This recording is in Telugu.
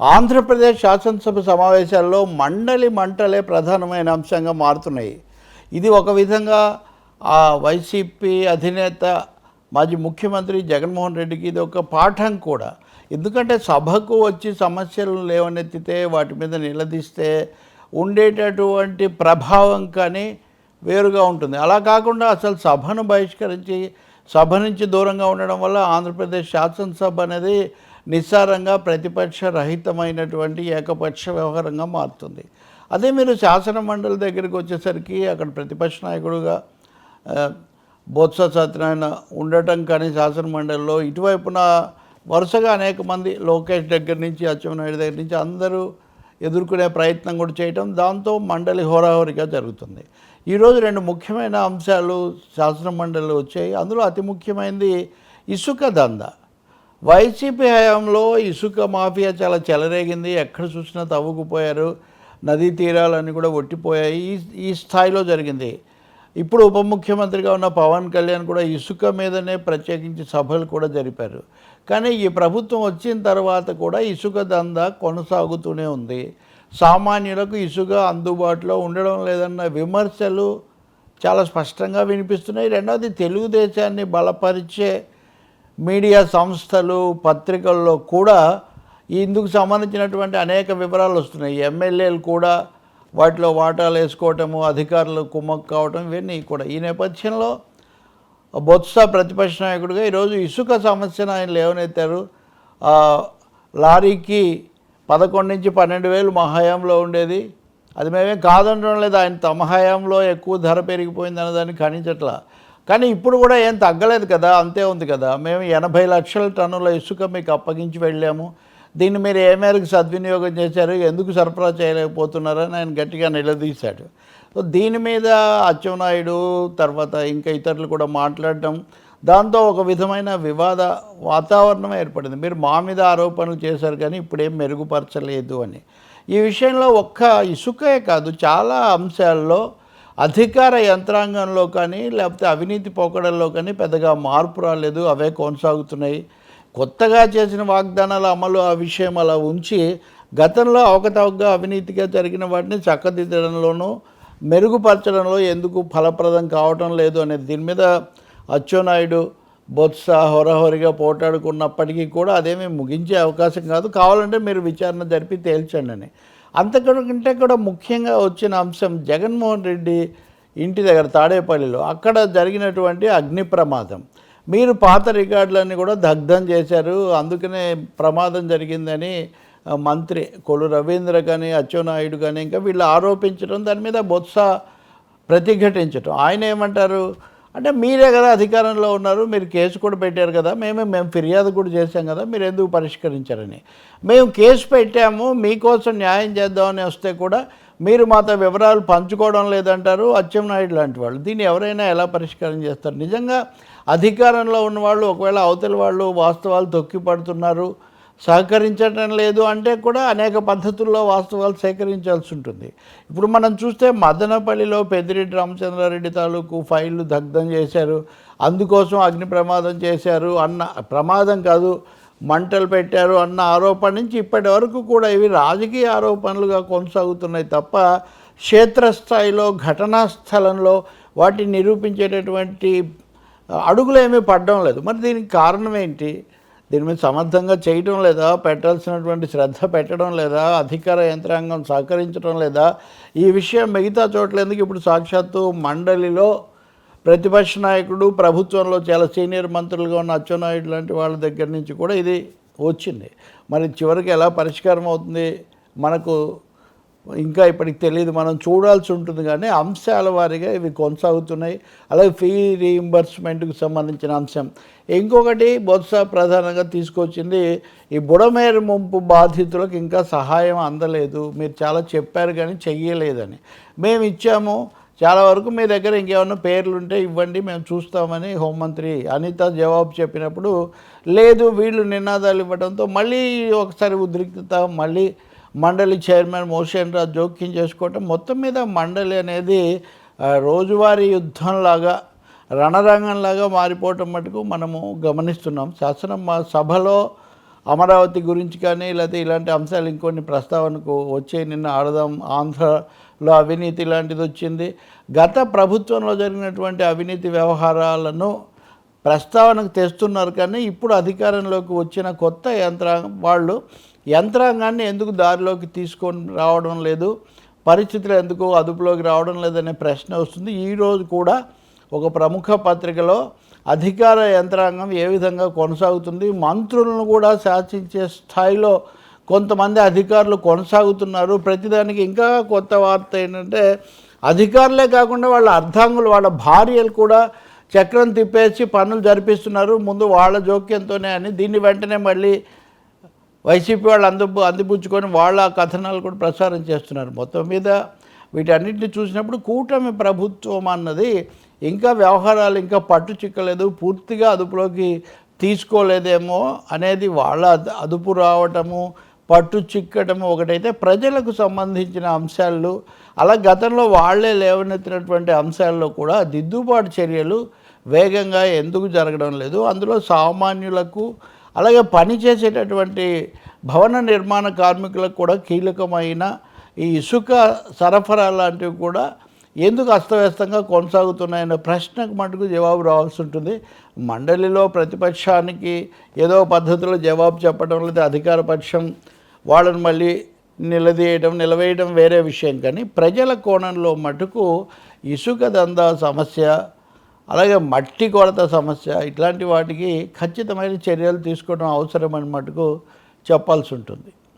ఆంధ్రప్రదేశ్ శాసనసభ సమావేశాల్లో మండలి మంటలే ప్రధానమైన అంశంగా మారుతున్నాయి. ఇది ఒక విధంగా ఆ వైసీపీ అధినేత మాజీ ముఖ్యమంత్రి జగన్మోహన్ రెడ్డికి ఇది ఒక పాఠం కూడా. ఎందుకంటే సభకు వచ్చి సమస్యలు లేవనెత్తితే వాటి మీద నిలదీస్తే ఉండేటటువంటి ప్రభావం కానీ వేరుగా ఉంటుంది. అలా కాకుండా అసలు సభను బహిష్కరించి సభ నుంచి దూరంగా ఉండడం వల్ల ఆంధ్రప్రదేశ్ శాసనసభ అనేది నిస్సారంగా ప్రతిపక్ష రహితమైనటువంటి ఏకపక్ష వ్యవహారంగా మారుతుంది. అదే మీరు శాసన మండలి దగ్గరికి వచ్చేసరికి అక్కడ ప్రతిపక్ష నాయకుడుగా బొత్స సత్యనారాయణ ఉండటం కానీ శాసన మండలిలో ఇటువైపున వరుసగా అనేక మంది లోకేష్ దగ్గర నుంచి అచ్చెన్నాయుడు దగ్గర నుంచి అందరూ ఎదుర్కొనే ప్రయత్నం కూడా చేయటం దాంతో మండలి హోరాహోరిగా జరుగుతుంది. ఈరోజు రెండు ముఖ్యమైన అంశాలు శాసన మండలిలో వచ్చాయి. అందులో అతి ముఖ్యమైనది ఇసుక దందా. వైసీపీ హయాంలో ఇసుక మాఫియా చాలా చెలరేగింది. ఎక్కడ చూసినా తవ్వుకుపోయారు. నదీ తీరాలన్నీ కూడా ఒట్టిపోయాయి. ఈ ఈ స్థాయిలో జరిగింది. ఇప్పుడు ఉప ముఖ్యమంత్రిగా ఉన్న పవన్ కళ్యాణ్ కూడా ఇసుక మీదనే ప్రత్యేకించి సభలు కూడా జరిపారు. కానీ ఈ ప్రభుత్వం వచ్చిన తర్వాత కూడా ఇసుక దందా కొనసాగుతూనే ఉంది. సామాన్యులకు ఇసుక అందుబాటులో ఉండడం లేదన్న విమర్శలు చాలా స్పష్టంగా వినిపిస్తున్నాయి. రెండవది తెలుగుదేశాన్ని బలపరిచే మీడియా సంస్థలు పత్రికల్లో కూడా ఇందుకు సంబంధించినటువంటి అనేక వివరాలు వస్తున్నాయి. ఎమ్మెల్యేలు కూడా వాటిలో వాటాలు వేసుకోవటము అధికారులు కుమ్మక్కు కావటం ఇవన్నీ కూడా. ఈ నేపథ్యంలో బొత్స ప్రతిపక్ష నాయకుడిగా ఈరోజు ఇసుక సమస్యను ఆయన లేవనెత్తారు. లారీకి పదకొండు నుంచి పన్నెండు వేలు మా హయాంలో ఉండేది. అది మేమేం కాదనడం లేదు. ఆయన తమ హయాంలో ఎక్కువ ధర పెరిగిపోయింది అన్నదాన్ని ఖండించట్లా. కానీ ఇప్పుడు కూడా ఏం తగ్గలేదు కదా అంతే ఉంది కదా. మేము ఎనభై లక్షల టన్నుల ఇసుక మీకు అప్పగించి వెళ్ళాము. దీన్ని మీరు ఏ మేరకు సద్వినియోగం చేశారు ఎందుకు సరఫరా చేయలేకపోతున్నారని ఆయన గట్టిగా నిలదీశాడు. సో దీని మీద అచ్చెన్నాయుడు తర్వాత ఇంకా ఇతరులు కూడా మాట్లాడటం దాంతో ఒక విధమైన వివాద వాతావరణం ఏర్పడింది. మీరు మా మీద ఆరోపణలు చేశారు కానీ ఇప్పుడేం మెరుగుపరచలేదు అని. ఈ విషయంలో ఒక్క ఇసుకే కాదు చాలా అంశాల్లో అధికార యంత్రాంగంలో కానీ లేకపోతే అవినీతి పోకడల్లో కానీ పెద్దగా మార్పు రాలేదు. అవే కొనసాగుతున్నాయి. కొత్తగా చేసిన వాగ్దానాల అమలు ఆ విషయం అలా ఉంచి గతంలో అవకతవకగా అవినీతిగా జరిగిన వాటిని చక్కదిద్దడంలోనూ మెరుగుపరచడంలో ఎందుకు ఫలప్రదం కావటం లేదు అనేది దీని మీద అచ్చెన్నాయుడు బొత్స హొరహొరిగా పోటాడుకున్నప్పటికీ కూడా అదేమీ ముగించే అవకాశం కాదు. కావాలంటే మీరు విచారణ జరిపి తేల్చండి అని. అంతకంటే కూడా ముఖ్యంగా వచ్చిన అంశం జగన్మోహన్ రెడ్డి ఇంటి దగ్గర తాడేపల్లిలో అక్కడ జరిగినటువంటి అగ్ని ప్రమాదం. మీరు పాత రికార్డులన్నీ కూడా దగ్ధం చేశారు. అందుకనే ప్రమాదం జరిగిందని మంత్రి కొలు రవీంద్ర కానీ అచ్చెన్నాయుడు కానీ ఇంకా వీళ్ళు ఆరోపించడం దాని మీద బొత్స ప్రతిఘటించటం. ఆయన ఏమంటారు? అంటే మీరే కదా అధికారంలో ఉన్నారు మీరు కేసు కూడా పెట్టారు కదా మేమే మేము ఫిర్యాదు కూడా చేశాం కదా మీరు ఎందుకు పరిష్కరించారని. మేము కేసు పెట్టాము మీకోసం న్యాయం చేద్దామని వస్తే కూడా మీరు మాతో వివరాలు పంచుకోవడం లేదంటారు అచ్చెన్నాయుడు లాంటి వాళ్ళు. దీన్ని ఎవరైనా ఎలా పరిష్కారం చేస్తారు? నిజంగా అధికారంలో ఉన్న వాళ్ళు ఒకవేళ అవతల వాళ్ళు వాస్తవాలు తొక్కి పడుతున్నారు సహకరించడం లేదు అంటే కూడా అనేక పద్ధతుల్లో వాస్తవాలు సేకరించాల్సి ఉంటుంది. ఇప్పుడు మనం చూస్తే మదనపల్లిలో పెద్దిరెడ్డి రామచంద్రారెడ్డి తాలూకు ఫైళ్ళు దగ్ధం చేశారు. అందుకోసం అగ్ని ప్రమాదం చేశారు అన్న ప్రమాదం కాదు మంటలు పెట్టారు అన్న ఆరోపణ నుంచి ఇప్పటి వరకు కూడా ఇవి రాజకీయ ఆరోపణలుగా కొనసాగుతున్నాయి తప్ప క్షేత్రస్థాయిలో ఘటనా స్థలంలో వాటిని నిరూపించేటటువంటి అడుగులు ఏమీ పడడం లేదు. మరి దీనికి కారణం ఏంటి? దీని మీద సమర్థంగా చేయటం లేదా పెట్టాల్సినటువంటి శ్రద్ధ పెట్టడం లేదా అధికార యంత్రాంగం సహకరించడం లేదా ఈ విషయం మిగతా చోట్ల ఎందుకు ఇప్పుడు సాక్షాత్తు మండలిలో ప్రతిపక్ష నాయకుడు ప్రభుత్వంలో చాలా సీనియర్ మంత్రులుగా ఉన్న అచ్చెన్నాయుడు లాంటి వాళ్ళ దగ్గర నుంచి కూడా ఇది వచ్చింది. మరి చివరికి ఎలా పరిష్కారం అవుతుంది? మనకు ఇంకా ఇప్పటికి తెలియదు మనం చూడాల్సి ఉంటుంది. కానీ అంశాల వారీగా ఇవి కొనసాగుతున్నాయి. అలాగే ఫీ రీయింబర్స్మెంట్కి సంబంధించిన అంశం. ఇంకొకటి బొత్స ప్రధానంగా తీసుకొచ్చింది ఈ బుడమేరు ముంపు బాధితులకు ఇంకా సహాయం అందలేదు. మీరు చాలా చెప్పారు కానీ చెయ్యలేదని. మేము ఇచ్చాము. చాలా వరకు మీ దగ్గర ఇంకేమన్నా పేర్లు ఉంటే ఇవ్వండి మేము చూస్తామని హోంమంత్రి అనిత జవాబు చెప్పినప్పుడు లేదు వీళ్ళు నినాదాలు ఇవ్వడంతో మళ్ళీ ఒకసారి ఉద్రిక్తత మళ్ళీ మండలి చైర్మన్ మోషన్ రాజ్ జోక్యం చేసుకోవటం మొత్తం మీద మండలి అనేది రోజువారీ యుద్ధంలాగా రణరంగంలాగా మారిపోవటం మటుకు మనము గమనిస్తున్నాం. శాసన మా సభలో అమరావతి గురించి కానీ లేకపోతే ఇలాంటి అంశాలు ఇంకొన్ని ప్రస్తావనకు వచ్చే నిన్న ఆడదాం ఆంధ్రలో అవినీతి లాంటిది వచ్చింది. గత ప్రభుత్వంలో జరిగినటువంటి అవినీతి వ్యవహారాలను ప్రస్తావనకు తెస్తున్నారు కానీ ఇప్పుడు అధికారంలోకి వచ్చిన కొత్త యంత్రాంగం వాళ్ళు యంత్రాంగాన్ని ఎందుకు దారిలోకి తీసుకొని రావడం లేదు? పరిస్థితులు ఎందుకు అదుపులోకి రావడం లేదనే ప్రశ్న వస్తుంది. ఈరోజు కూడా ఒక ప్రముఖ పత్రికలో అధికార యంత్రాంగం ఏ విధంగా కొనసాగుతుంది? మంత్రులను కూడా శాసించే స్థాయిలో కొంతమంది అధికారులు కొనసాగుతున్నారు. ప్రతిదానికి ఇంకా కొత్త వార్త ఏంటంటే అధికారులే కాకుండా వాళ్ళ అర్ధాంగులు వాళ్ళ భార్యలు కూడా చక్రం తిప్పేసి పనులు జరిపిస్తున్నారు. ముందు వాళ్ళ జోక్యంతోనే అని దీన్ని వెంటనే మళ్ళీ వైసీపీ వాళ్ళు అందు అందిపుచ్చుకొని వాళ్ళ కథనాలు కూడా ప్రసారం చేస్తున్నారు. మొత్తం మీద వీటన్నిటిని చూసినప్పుడు కూటమి ప్రభుత్వం అన్నది ఇంకా వ్యవహారాలు ఇంకా పట్టు చిక్కలేదు. పూర్తిగా అదుపులోకి తీసుకోలేదేమో అనేది వాళ్ళ అదుపు రావటము పట్టు చిక్కటం ఒకటైతే ప్రజలకు సంబంధించిన అంశాలు అలా గతంలో వాళ్ళే లేవనెత్తినటువంటి అంశాల్లో కూడా దిద్దుబాటు చర్యలు వేగంగా ఎందుకు జరగడం లేదు. అందులో సామాన్యులకు అలాగే పనిచేసేటటువంటి భవన నిర్మాణ కార్మికులకు కూడా కీలకమైన ఈ ఇసుక సరఫరా లాంటివి కూడా ఎందుకు అస్తవ్యస్తంగా కొనసాగుతున్నాయన్న ప్రశ్నకు మటుకు జవాబు రావాల్సి ఉంటుంది. మండలిలో ప్రతిపక్షానికి ఏదో పద్ధతిలో జవాబు చెప్పడం లేదా అధికార పక్షం వాళ్ళని మళ్ళీ నిలదీయడం నిలవేయడం వేరే విషయం. కానీ ప్రజల కోణంలో మటుకు ఇసుక దందా సమస్య అలాగే మట్టి కొరత సమస్య ఇట్లాంటి వాటికి ఖచ్చితమైన చర్యలు తీసుకోవడం అవసరమని మటుకు చెప్పాల్సి ఉంటుంది.